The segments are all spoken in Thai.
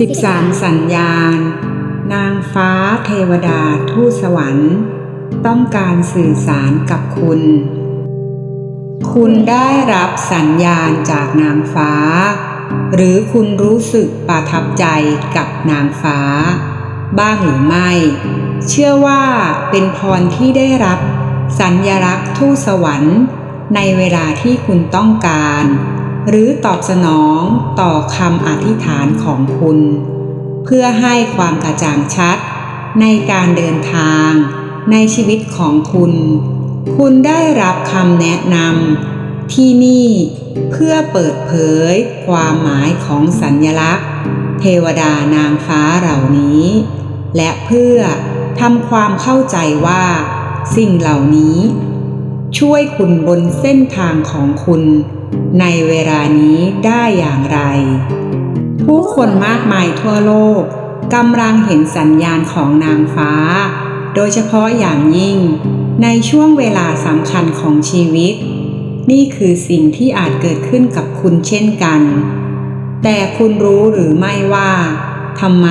13 สัญญาณ นางฟ้าเทวดาทูตสวรรค์ ต้องการสื่อสารกับคุณ คุณได้รับสัญญาณจากนางฟ้า หรือคุณรู้สึกประทับใจกับนางฟ้า บ้างหรือไม่ เชื่อว่าเป็นพรที่ได้รับสัญญลักษณ์ทูตสวรรค์ ในเวลาที่คุณต้องการ หรือตอบสนองต่อคำอธิษฐานของคุณ เพื่อให้ความกระจ่างชัด ในการเดินทาง ในชีวิตของคุณ คุณได้รับคำแนะนำที่นี่เพื่อเปิดเผยความหมายของสัญญลักษณ์ เทวดานางฟ้าเหล่านี้ และเพื่อทำความเข้าใจว่า สิ่งเหล่านี้ ช่วยคุณบนเส้นทางของคุณ ในเวลานี้ได้อย่างไร ผู้คนมากมายทั่วโลกกำลังเห็นสัญญาณของนางฟ้า โดยเฉพาะอย่างยิ่ง ในช่วงเวลาสำคัญของชีวิต นี่คือสิ่งที่อาจเกิดขึ้นกับคุณเช่นกัน แต่คุณรู้หรือไม่ว่าทำไม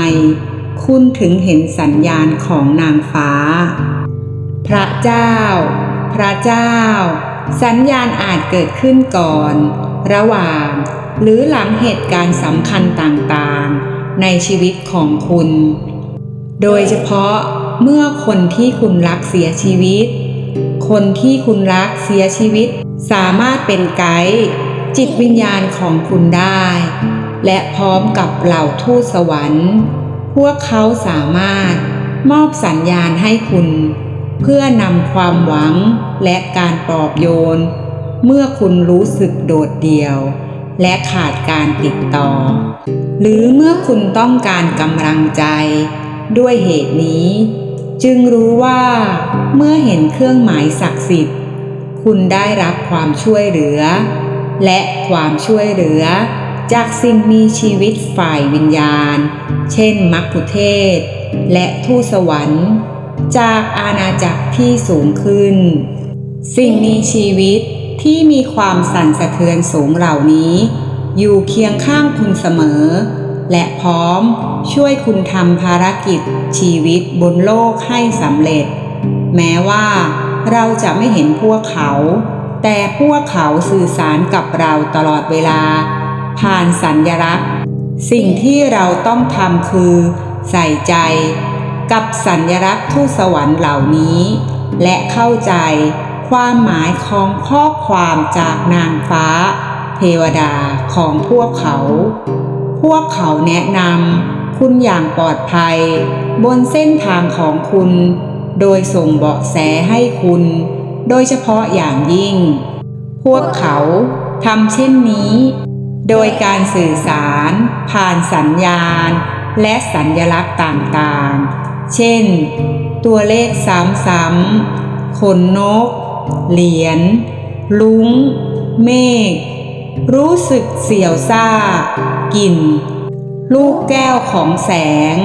คุณถึงเห็นสัญญาณของนางฟ้า พระเจ้า พระเจ้า สัญญาณอาจเกิดขึ้นก่อน ระหว่าง หรือหลังเหตุการณ์สำคัญต่างๆ ในชีวิตของคุณ โดยเฉพาะเมื่อคนที่คุณรักเสียชีวิต คนที่คุณรักเสียชีวิต สามารถเป็นไกด์จิตวิญญาณของคุณได้ และพร้อมกับเหล่าทูตสวรรค์ พวกเขาสามารถมอบสัญญาณให้คุณ เพื่อนำความหวังและการปลอบโยน เมื่อคุณรู้สึกโดดเดี่ยว และขาดการติดต่อ หรือเมื่อคุณต้องการกำลังใจ ด้วยเหตุนี้ จึงรู้ว่า เมื่อเห็นเครื่องหมายศักดิ์สิทธิ์ คุณได้รับความช่วยเหลือ และความช่วยเหลือจากสิ่งมีชีวิตฝ่ายวิญญาณ เช่นมักคุเทศ และทูตสวรรค์ จากอาณาจักรที่สูงขึ้น สิ่งมีชีวิตที่มีความสั่นสะเทือนสูงเหล่านี้ อยู่เคียงข้างคุณเสมอ และพร้อมช่วยคุณทำภารกิจชีวิตบนโลกให้สำเร็จ แม้ว่าเราจะไม่เห็นพวกเขา แต่พวกเขาสื่อสารกับเราตลอดเวลา ผ่านสัญญลักษณ์ สิ่งที่เราต้องทำคือ ใส่ใจ กับสัญลักษณ์ทูตสวรรค์เหล่านี้ และเข้าใจความหมายของข้อความจากนางฟ้า เทวดาของพวกเขา พวกเขาแนะนำคุณอย่างปลอดภัย บนเส้นทางของคุณ โดยส่งเบาะแสให้คุณ โดยเฉพาะอย่างยิ่ง พวกเขาทำเช่นนี้ โดยการสื่อสารผ่านสัญญาณ และสัญญลักษณ์ต่างๆ เช่น ตัวเลขซ้ำๆขนนก เหรียญ ลุง เมฆ รู้สึกเสียวซ่า กลิ่น ลูกแก้วของแสง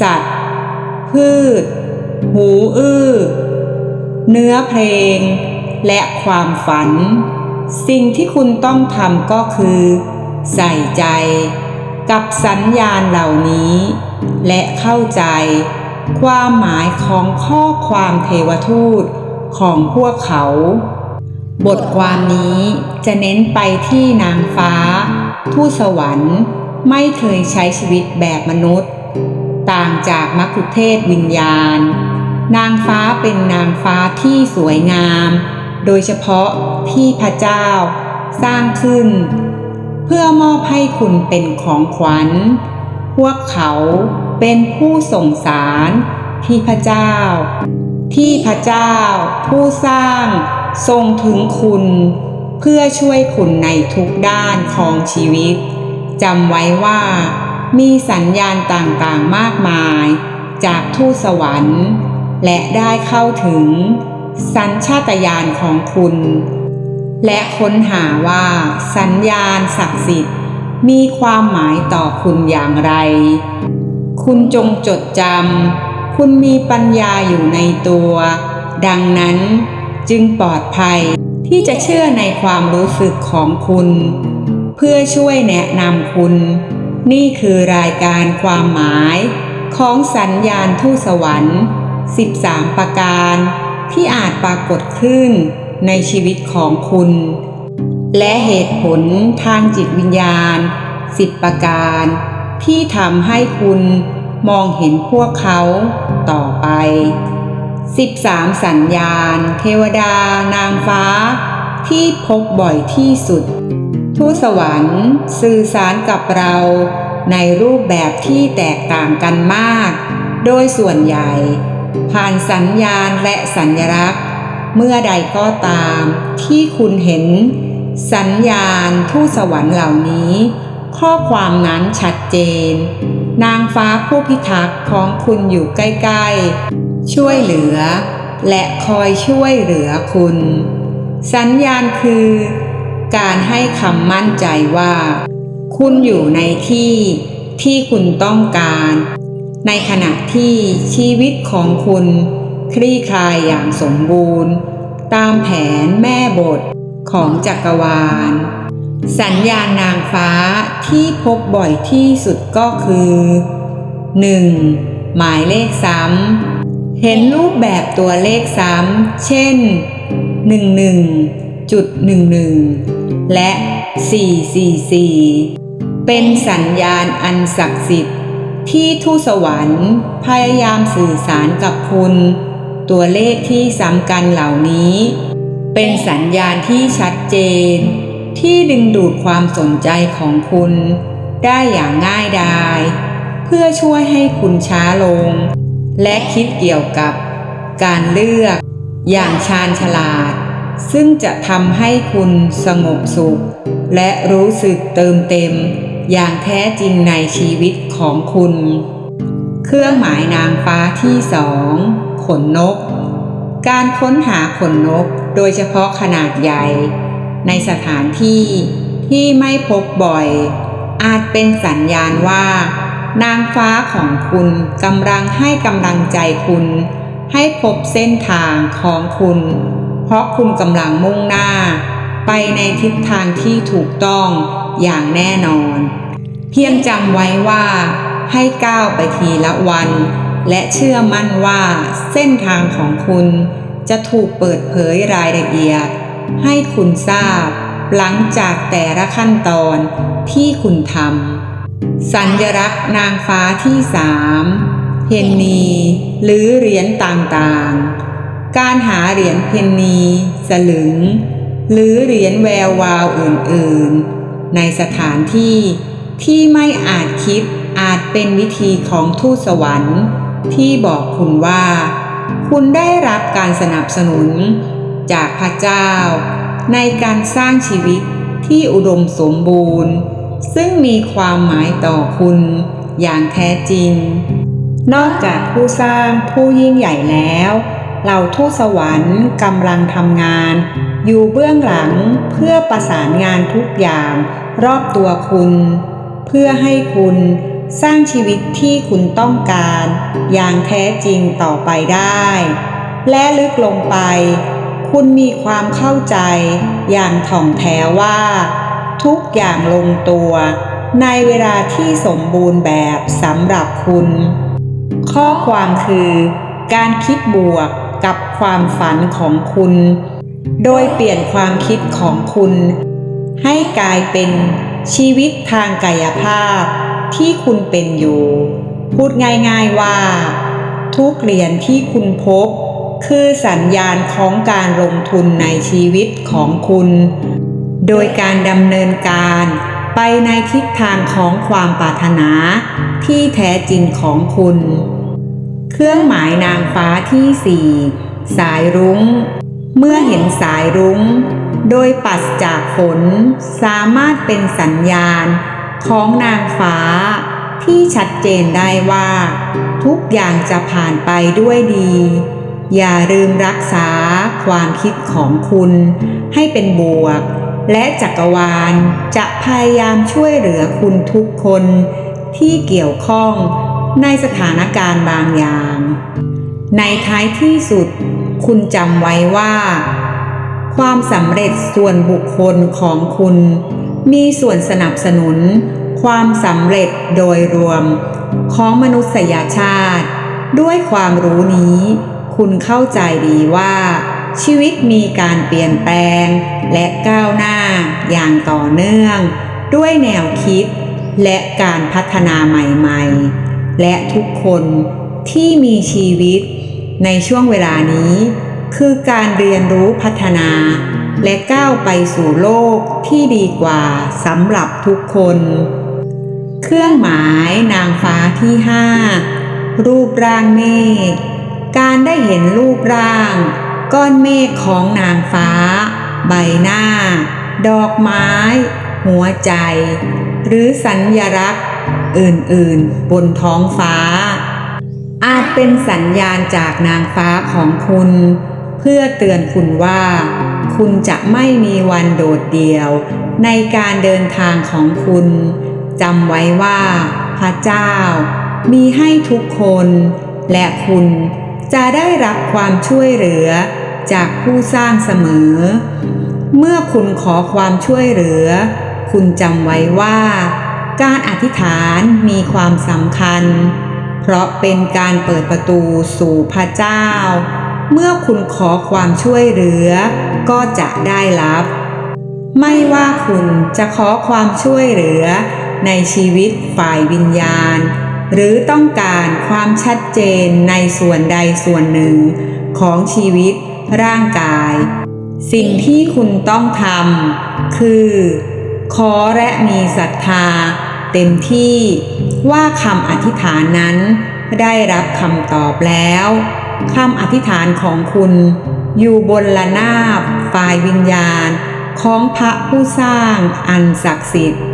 สัตว์ พืช หูอื้อ เนื้อเพลง และความฝัน สิ่งที่คุณต้องทำก็คือ ใส่ใจกับสัญญาณเหล่านี้ และเข้าใจ ความหมายของข้อความเทวทูตของพวกเขา บทความนี้จะเน้นไปที่นางฟ้า ทูตสวรรค์ไม่เคยใช้ชีวิตแบบมนุษย์ ต่างจากมักคุเทศวิญญาณ นางฟ้าเป็นนางฟ้าที่สวยงาม โดยเฉพาะที่พระเจ้าสร้างขึ้น เพื่อมอบให้คุณเป็นของขวัญ พวกเขา เป็นผู้ส่งสารที่พระเจ้า ที่พระเจ้า ผู้สร้างทรงถึงคุณ เพื่อช่วยคุณในทุกด้านของชีวิตจำไว้ว่า มีสัญญาณต่างๆมากมาย จากทูตสวรรค์ และได้เข้าถึง สัญชาตญาณของคุณ และค้นหาว่าสัญญาณศักดิ์สิทธิ์มีความหมายต่อคุณอย่างไร คุณจงจดจำ คุณมีปัญญาอยู่ในตัว ดังนั้นจึงปลอดภัยที่จะเชื่อในความรู้สึกของคุณ เพื่อช่วยแนะนำคุณ นี่คือรายการความหมายของสัญญาณทูตสวรรค์ 13 ประการ ที่อาจปรากฏขึ้นในชีวิตของคุณ และเหตุผลทางจิตวิญญาณ 10 ประการ ที่ทำให้คุณมองเห็นพวกเขาต่อไป 13 สัญญาณ เทวดานางฟ้า ที่พบบ่อยที่สุด ทูตสวรรค์สื่อสารกับเราในรูปแบบที่แตกต่างกันมาก โดยส่วนใหญ่ ผ่านสัญญาณและสัญลักษณ์ เมื่อใดก็ตามที่คุณเห็น สัญญาณทูตสวรรค์เหล่านี้ ข้อความนั้นชัดเจน นางฟ้าผู้พิทักษ์ของคุณอยู่ใกล้ๆ ช่วยเหลือ และคอยช่วยเหลือคุณ สัญญาณคือ การให้คำมั่นใจว่า คุณอยู่ในที่ที่คุณต้องการ ในขณะที่ชีวิตของคุณ คลี่คลายอย่างสมบูรณ์ ตามแผนแม่บทของจักรวาล สัญญาณนางฟ้าที่พบบ่อยที่สุดก็คือ 1. หมายเลขซ้ำเห็นรูปแบบตัวเลขซ้ำเช่น 11จุด11 และ 444 เป็นสัญญาณอันศักดิ์สิทธิ์ที่ทูตสวรรค์พยายามสื่อสารกับคุณ ตัวเลขที่ซ้ำกันเหล่านี้ เป็นสัญญาณที่ชัดเจน ที่ดึงดูดความสนใจของคุณ ได้อย่างง่ายดาย เพื่อช่วยให้คุณช้าลง และคิดเกี่ยวกับ การเลือก อย่างชาญฉลาด ซึ่งจะทำให้คุณสงบสุข และรู้สึกเติมเต็ม อย่างแท้จริงในชีวิตของคุณ เครื่องหมายนางฟ้าที่สองขนนก การค้นหาขนนกโดยเฉพาะขนาดใหญ่ ในสถานที่ที่ไม่พบบ่อย อาจเป็นสัญญาณว่า นางฟ้าของคุณกำลังให้กำลังใจคุณ ให้พบเส้นทางของคุณ เพราะคุณกำลังมุ่งหน้า ไปในทิศทางที่ถูกต้องอย่างแน่นอน เพียงจำไว้ว่าให้ก้าวไปทีละวัน และเชื่อมั่นว่าเส้นทางของคุณจะถูกเปิดเผยรายละเอียด ให้คุณทราบ หลังจากแต่ละขั้นตอนที่คุณทำสัญลักษณ์นางฟ้าที่สามเพนนีหรือเหรียญต่างๆ การหาเหรียญเพนนีสลึง หรือเหรียญแวววาวอื่นๆ ในสถานที่ที่ไม่อาจคิดอาจเป็นวิธีของทูตสวรรค์ ที่บอกคุณว่า คุณได้รับการสนับสนุน จากพระเจ้า ในการสร้างชีวิตที่อุดมสมบูรณ์ ซึ่งมีความหมายต่อคุณอย่างแท้จริง นอกจากผู้สร้างผู้ยิ่งใหญ่แล้วเหล่าทูตสวรรค์กำลังทำงาน อยู่เบื้องหลังเพื่อประสานงานทุกอย่างรอบตัวคุณ เพื่อให้คุณสร้างชีวิตที่คุณต้องการ อย่างแท้จริงต่อไปได้ และลึกลงไป คุณมีความเข้าใจอย่างถ่องแท้ว่า ทุกอย่างลงตัว ในเวลาที่สมบูรณ์แบบสำหรับคุณ ข้อความคือ การคิดบวกกับความฝันของคุณ โดยเปลี่ยนความคิดของคุณ ให้กลายเป็นชีวิตทางกายภาพที่คุณเป็นอยู่ พูดง่ายๆว่า ทุกเหรียญที่คุณพบ คือสัญญาณของการลงทุนในชีวิตของคุณ โดยการดำเนินการไปในทิศทางของความปรารถนาที่แท้จริงของคุณ เครื่องหมายนางฟ้าที่สี่สายรุง้ง เมื่อเห็นสายรุง้ง โดยปัสจากฝนสามารถเป็นสัญญาณของนางฟ้าที่ชัดเจนได้ว่า ทุกอย่างจะผ่านไปด้วยดี อย่าลืมรักษาความคิดของคุณให้เป็นบวก และจักรวาลจะพยายามช่วยเหลือคุณทุกคนที่เกี่ยวข้องในสถานการณ์บางอย่าง ในท้ายที่สุด คุณจำไว้ว่า ความสำเร็จส่วนบุคคลของคุณ มีส่วนสนับสนุน ความสำเร็จโดยรวมของมนุษยชาติ ด้วยความรู้นี้ คุณเข้าใจดีว่า ชีวิตมีการเปลี่ยนแปลง และก้าวหน้าอย่างต่อเนื่อง ด้วยแนวคิด และการพัฒนาใหม่ๆ และทุกคนที่มีชีวิตในช่วงเวลานี้ คือการเรียนรู้พัฒนา และก้าวไปสู่โลกที่ดีกว่าสำหรับทุกคน เครื่องหมายนางฟ้าที่ห้ารูปร่างเมฆ การได้เห็นรูปร่าง ก้อนเมฆของนางฟ้า ใบหน้า ดอกไม้ หัวใจ หรือสัญญลักษณ์ อื่นๆ บนท้องฟ้า อาจเป็นสัญญาณจากนางฟ้าของคุณ เพื่อเตือนคุณว่า คุณจะไม่มีวันโดดเดี่ยว ในการเดินทางของคุณจำไว้ว่า พระเจ้า มีให้ทุกคนและคุณ จะได้รับความช่วยเหลือจากผู้สร้างเสมอ เมื่อคุณขอความช่วยเหลือ คุณจำไว้ว่า การอธิษฐานมีความสำคัญ เพราะเป็นการเปิดประตูสู่พระเจ้า เมื่อคุณขอความช่วยเหลือ ก็จะได้รับ ไม่ว่าคุณจะขอความช่วยเหลือในชีวิตฝ่ายวิญญาณ หรือต้องการความชัดเจนในส่วนใดส่วนหนึ่ง ของชีวิตร่างกาย สิ่งที่คุณต้องทำคือ ขอและมีศรัทธา เต็มที่ว่าคำอธิษฐานนั้น ได้รับคำตอบแล้วคำอธิษฐานของคุณ อยู่บนละนาบฝ่ายวิญญาณของพระผู้สร้างอันศักดิ์สิทธิ์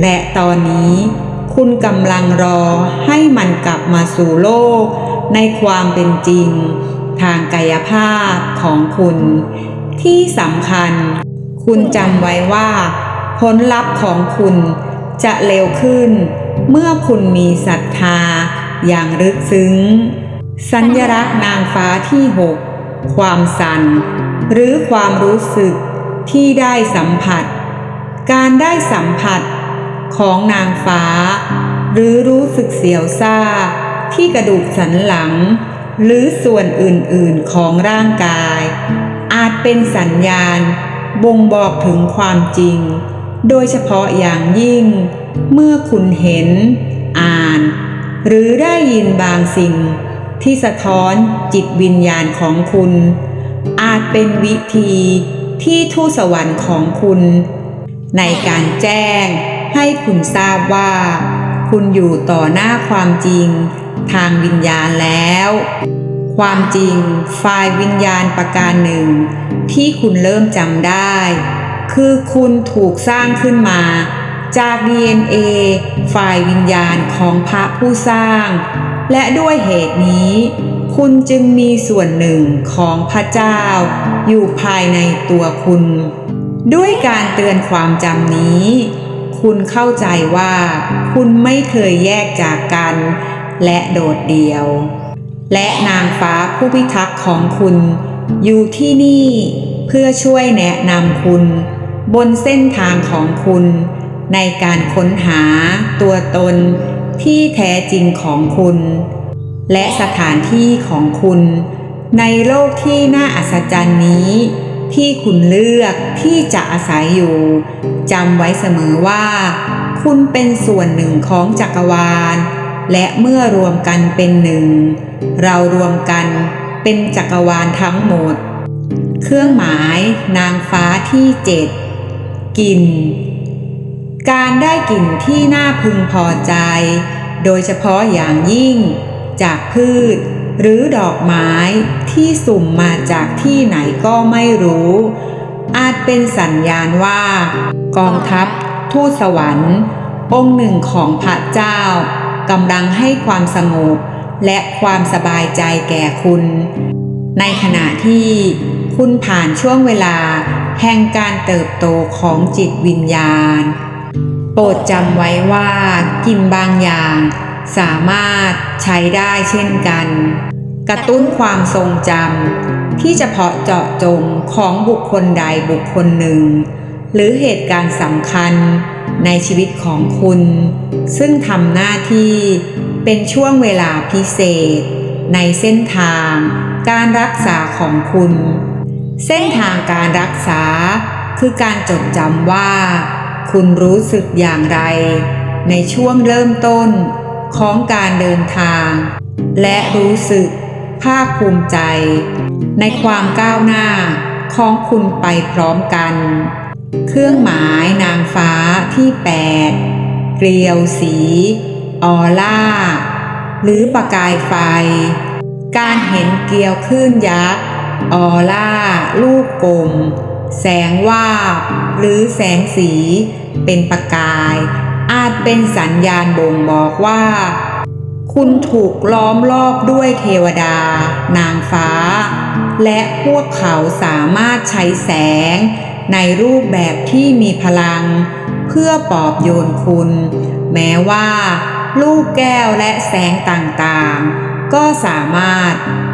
และตอนนี้ คุณกำลังรอให้มันกลับมาสู่โลก ในความเป็นจริง ทางกายภาพของคุณ ที่สำคัญ คุณจำไว้ว่า ผลลัพธ์ของคุณจะเร็วขึ้น เมื่อคุณมีศรัทธา อย่างลึกซึ้ง สัญลักษณ์นางฟ้าที่หกความสั่น หรือความรู้สึกที่ได้สัมผัส การได้สัมผัส ของนางฟ้า หรือรู้สึกเสียวซ่า ที่กระดูกสันหลัง หรือส่วนอื่นๆของร่างกาย อาจเป็นสัญญาณ บ่งบอกถึงความจริง โดยเฉพาะอย่างยิ่ง เมื่อคุณเห็น อ่าน หรือได้ยินบางสิ่ง ที่สะท้อนจิตวิญญาณของคุณ อาจเป็นวิธีที่ทูตสวรรค์ของคุณ ในการแจ้ง ให้คุณทราบว่า คุณอยู่ต่อหน้าความจริง ทางวิญญาณแล้ว ความจริงฝ่ายวิญญาณประการหนึ่ง ที่คุณเริ่มจำได้ คือคุณถูกสร้างขึ้นมา จาก DNA ฝ่ายวิญญาณของพระผู้สร้าง และด้วยเหตุนี้ คุณจึงมีส่วนหนึ่งของพระเจ้า อยู่ภายในตัวคุณด้วยการเตือนความจำนี้ คุณเข้าใจว่าคุณไม่เคยแยกจากกัน และโดดเดี่ยว และนางฟ้าผู้พิทักษ์ของคุณ อยู่ที่นี่เพื่อช่วยแนะนำคุณ บนเส้นทางของคุณ ในการค้นหาตัวตนที่แท้จริงของคุณ และสถานที่ของคุณ ในโลกที่น่าอัศจรรย์นี้ ที่คุณเลือกที่จะอาศัยอยู่จำไว้เสมอว่า คุณเป็นส่วนหนึ่งของจักรวาล และเมื่อรวมกันเป็นหนึ่ง เรารวมกันเป็นจักรวาลทั้งหมด เครื่องหมายนางฟ้าที่เจ็ดกลิ่น การได้กลิ่นที่น่าพึงพอใจ โดยเฉพาะอย่างยิ่งจากพืช หรือดอกไม้ที่สุ่มมาจากที่ไหนก็ไม่รู้ อาจเป็นสัญญาณว่า กองทัพ ทูตสวรรค์ องค์หนึ่งของพระเจ้ากำลังให้ความสงบและความสบายใจแก่คุณ ในขณะที่คุณผ่านช่วงเวลาแห่งการเติบโตของจิตวิญญาณ โปรดจำไว้ว่ากินบางอย่าง สามารถใช้ได้เช่นกัน กระตุ้นความทรงจำที่เฉพาะเจาะจงของบุคคลใดบุคคลหนึ่ง หรือเหตุการณ์สำคัญในชีวิตของคุณ ซึ่งทำหน้าที่เป็นช่วงเวลาพิเศษ ในเส้นทางการรักษาของคุณ เส้นทางการรักษาคือการจดจำว่า คุณรู้สึกอย่างไร ในช่วงเริ่มต้น ของการเดินทาง และรู้สึกภาคภูมิใจ ในความก้าวหน้าของคุณไปพร้อมกัน เครื่องหมายนางฟ้าที่ 8 เกลียวสี ออล่า หรือประกายไฟ การเห็นเกลียวคลื่นยักษ์ ออล่า ลูกกลม แสงว่าบ หรือแสงสี เป็นประกาย อาจเป็นสัญญาณบ่งบอกว่า คุณถูกล้อมรอบด้วยเทวดา นางฟ้า และพวกเขาสามารถใช้แสง ในรูปแบบที่มีพลัง เพื่อปอบโยนคุณ แม้ว่า ลูกแก้วและแสงต่างๆ ก็สามารถ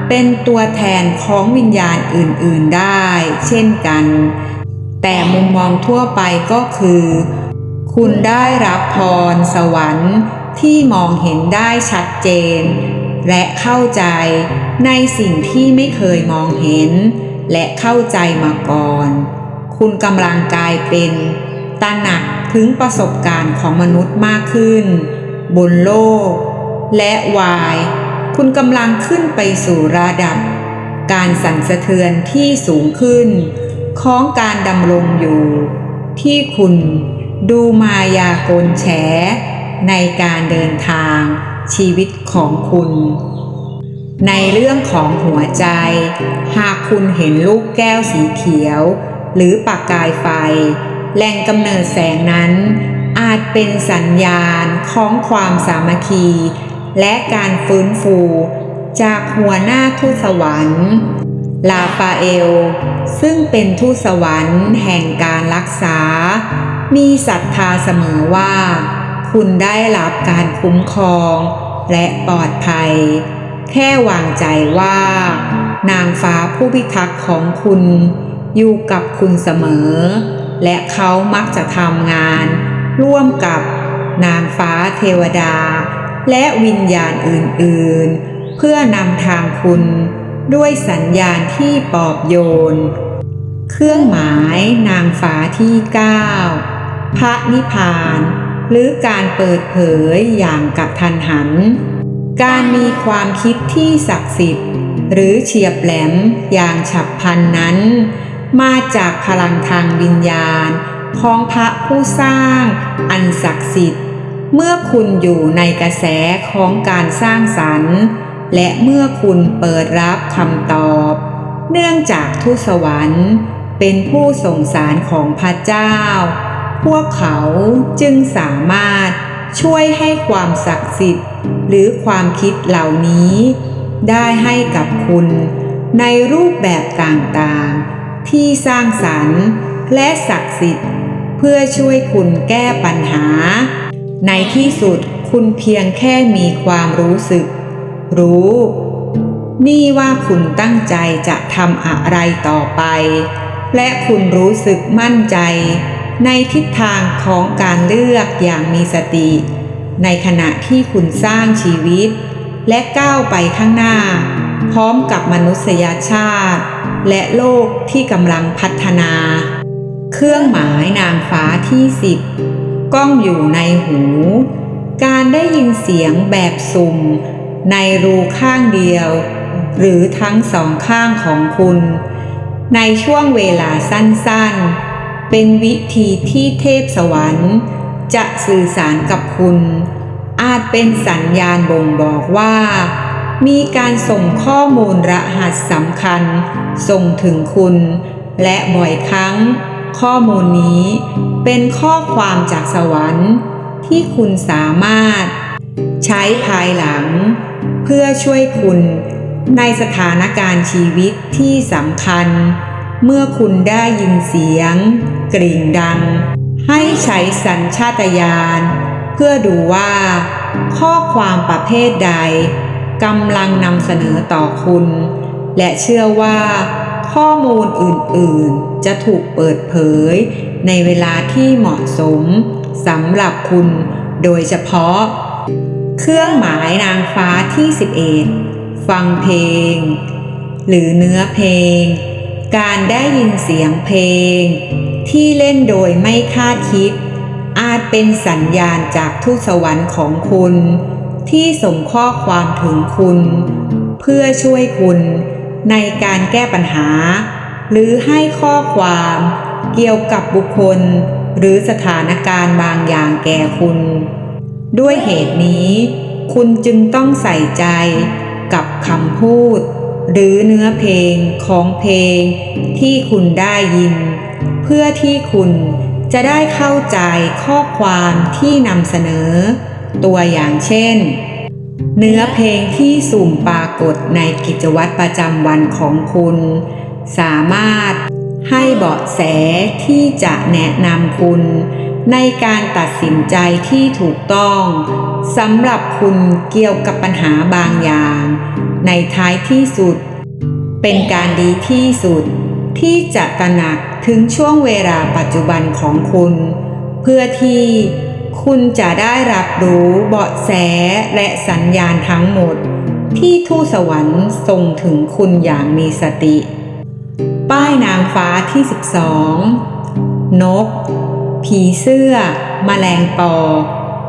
เป็นตัวแทนของวิญญาณอื่น ๆได้ เช่นกัน แต่มุมมองทั่วไปก็คือ คุณได้รับพรสวรรค์ที่มองเห็นได้ชัดเจน และเข้าใจในสิ่งที่ไม่เคยมองเห็น และเข้าใจมาก่อน คุณกำลังกลายเป็นตระหนักถึงประสบการณ์ของมนุษย์มากขึ้น บนโลก และวาย คุณกำลังขึ้นไปสู่ระดับ การสั่นสะเทือนที่สูงขึ้น ของการดำรงอยู่ ที่คุณ ดูมายากลแฉ ในการเดินทางชีวิตของคุณ ในเรื่องของหัวใจ หากคุณเห็นลูกแก้วสีเขียว หรือปากกายไฟแหล่งกำเนิดแสงนั้น อาจเป็นสัญญาณของความสามัคคี และการฟื้นฟู จากหัวหน้าทูตสวรรค์ลาฟาเอล ซึ่งเป็นทูตสวรรค์แห่งการรักษา มีศรัทธาเสมอว่า คุณได้รับการคุ้มครองและปลอดภัย แค่วางใจว่า นางฟ้าผู้พิทักษ์ของคุณ อยู่กับคุณเสมอ และเขามักจะทำงาน ร่วมกับนางฟ้าเทวดา และวิญญาณอื่นๆ เพื่อนำทางคุณด้วยสัญญาณที่ปอบโยน เครื่องหมายนางฟ้าที่ 9 พระนิพพาน หรือการเปิดเผยอย่างกระทันหัน การมีความคิดที่ศักดิ์สิทธิ์ หรือเฉียบแหลมอย่างฉับพลันนั้น มาจากพลังทางวิญญาณของพระผู้สร้างอันศักดิ์สิทธิ์ เมื่อคุณอยู่ในกระแสของการสร้างสรรค์ และเมื่อคุณเปิดรับคำตอบ เนื่องจากทูตสวรรค์เป็นผู้ส่งสารของพระเจ้า พวกเขาจึงสามารถช่วยให้ความศักดิ์สิทธิ์ หรือความคิดเหล่านี้ ได้ให้กับคุณ ในรูปแบบต่างๆ ที่สร้างสรรค์และศักดิ์สิทธิ์ เพื่อช่วยคุณแก้ปัญหา ในที่สุดคุณเพียงแค่มีความรู้สึก รู้ นี่ว่าคุณตั้งใจจะทำอะไรต่อไป และคุณรู้สึกมั่นใจ ในทิศทางของการเลือกอย่างมีสติ ในขณะที่คุณสร้างชีวิต และก้าวไปข้างหน้า พร้อมกับมนุษยชาติ และโลกที่กำลังพัฒนา เครื่องหมายนางฟ้าที่สิบก้องอยู่ในหู การได้ยินเสียงแบบสุ่ม ในรูข้างเดียว หรือทั้งสองข้างของคุณ ในช่วงเวลาสั้นๆ เป็นวิธีที่เทพสวรรค์ จะสื่อสารกับคุณ อาจเป็นสัญญาณบ่งบอกว่า มีการส่งข้อมูลรหัสสำคัญ ส่งถึงคุณ และบ่อยครั้ง ข้อมูลนี้เป็นข้อความจากสวรรค์ ที่คุณสามารถ ใช้ภายหลัง เพื่อช่วยคุณในสถานการณ์ชีวิตที่สำคัญ เมื่อคุณได้ยินเสียง กริ่งดัง ให้ใช้สัญชาตญาณเพื่อดูว่า ข้อความประเภทใดกำลังนำเสนอต่อคุณ และเชื่อว่า ข้อมูลอื่นๆ จะถูกเปิดเผย ในเวลาที่เหมาะสมสำหรับคุณโดยเฉพาะ เครื่องหมายนางฟ้าที่ 11 ฟังเพลง หรือเนื้อเพลง การได้ยินเสียงเพลง ที่เล่นโดยไม่คาดคิด อาจเป็นสัญญาณจากทูตสวรรค์ของคุณ ที่ส่งข้อความถึงคุณ เพื่อช่วยคุณในการแก้ปัญหา หรือให้ข้อความเกี่ยวกับบุคคล หรือสถานการณ์บางอย่างแก่คุณ ด้วยเหตุนี้ คุณจึงต้องใส่ใจกับคำพูด หรือเนื้อเพลงของเพลงที่คุณได้ยิน เพื่อที่คุณจะได้เข้าใจข้อความที่นำเสนอ ตัวอย่างเช่น เนื้อเพลงที่สุ่มปรากฏในกิจวัตรประจำวันของคุณ สามารถให้เบาะแสที่จะแนะนำคุณ ในการตัดสินใจที่ถูกต้องสำหรับคุณเกี่ยวกับปัญหาบางอย่าง ในท้ายที่สุด เป็นการดีที่สุด ที่จะตระหนักถึงช่วงเวลาปัจจุบันของคุณ เพื่อที่คุณจะได้รับรู้เบาะแสและสัญญาณทั้งหมด ที่ทูตสวรรค์ส่งถึงคุณอย่างมีสติ ป้ายนางฟ้าที่ 12 นก ผีเสื้อแมลงปอ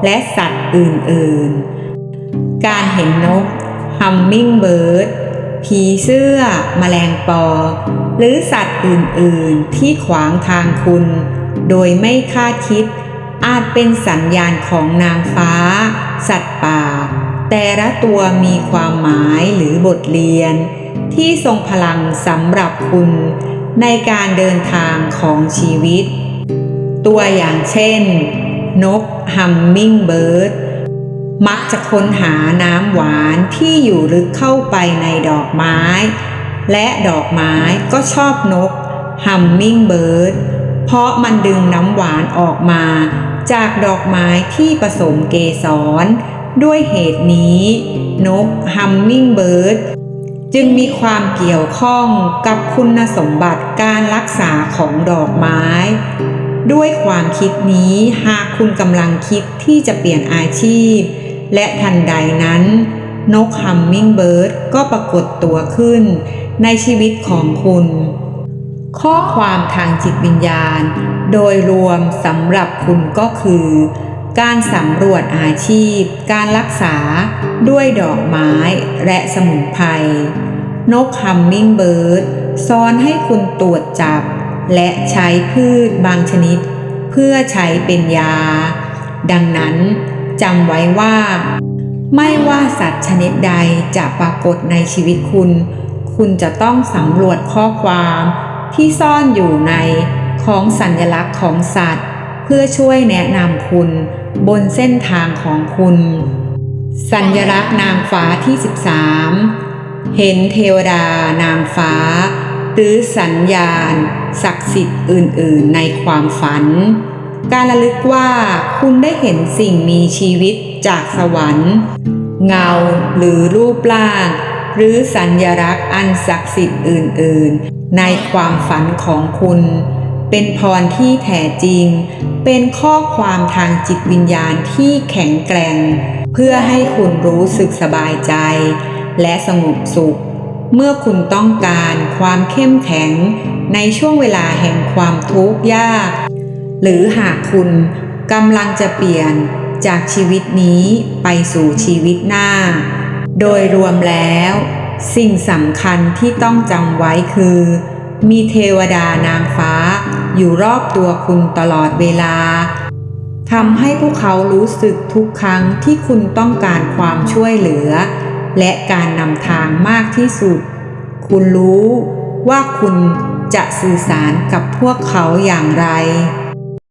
และสัตว์อื่นๆ การเห็นนก ฮัมมิงเบิร์ดผีเสื้อแมลงปอ หรือสัตว์อื่นๆที่ขวางทางคุณ โดยไม่คาดคิด อาจเป็นสัญญาณของนางฟ้า สัตว์ป่า แต่ละตัวมีความหมายหรือบทเรียน ที่ทรงพลังสำหรับคุณ ในการเดินทางของชีวิต ตัวอย่างเช่น นกฮัมมิงเบิร์ด มักจะค้นหาน้ำหวานที่อยู่ลึกเข้าไปในดอกไม้ และดอกไม้ก็ชอบนกฮัมมิงเบิร์ดเพราะมันดึงน้ำหวานออกมา จากดอกไม้ที่ผสมเกสร ด้วยเหตุนี้ นกฮัมมิงเบิร์ดจึงมีความเกี่ยวข้องกับคุณสมบัติการรักษาของดอกไม้ ด้วยความคิดนี้หากคุณกำลังคิดที่จะเปลี่ยนอาชีพ และทันใดนั้น นกฮัมมิงเบิร์ดก็ปรากฏตัวขึ้น ในชีวิตของคุณ ข้อความทางจิตวิญญาณ โดยรวมสำหรับคุณก็คือ การสำรวจอาชีพ การรักษาด้วยดอกไม้และสมุนไพรนกฮัมมิงเบิร์ดสอนให้คุณตรวจจับ และใช้พืชบางชนิด เพื่อใช้เป็นยา ดังนั้น จำไว้ว่า ไม่ว่าสัตว์ชนิดใดจะปรากฏในชีวิตคุณ คุณจะต้องสำรวจข้อความที่ซ่อนอยู่ในของสัญลักษณ์ของสัตว์ เพื่อช่วยแนะนำคุณบนเส้นทางของคุณ สัญลักษณ์นางฟ้าที่ 13 เห็นเทวดานางฟ้า หรือสัญญาณ ศักดิ์สิทธิ์อื่น ๆ ในความฝัน การระลึกว่าคุณได้เห็นสิ่งมีชีวิตจากสวรรค์ เงาหรือรูปร่าง หรือสัญลักษณ์อันศักดิ์สิทธิ์อื่น ๆ ในความฝันของคุณ เป็นพรที่แท้จริง เป็นข้อความทางจิตวิญญาณที่แข็งแกร่ง เพื่อให้คุณรู้สึกสบายใจ และสงบสุข เมื่อคุณต้องการความเข้มแข็งในช่วงเวลาแห่งความทุกข์ยาก หรือหากคุณกำลังจะเปลี่ยนจากชีวิตนี้ไปสู่ชีวิตหน้า โดยรวมแล้ว สิ่งสำคัญที่ต้องจำไว้คือ มีเทวดานางฟ้าอยู่รอบตัวคุณตลอดเวลาทำให้พวกเขารู้สึกทุกครั้งที่คุณต้องการความช่วยเหลือ และการนำทางมากที่สุด คุณรู้ว่าคุณจะสื่อสารกับพวกเขาอย่างไร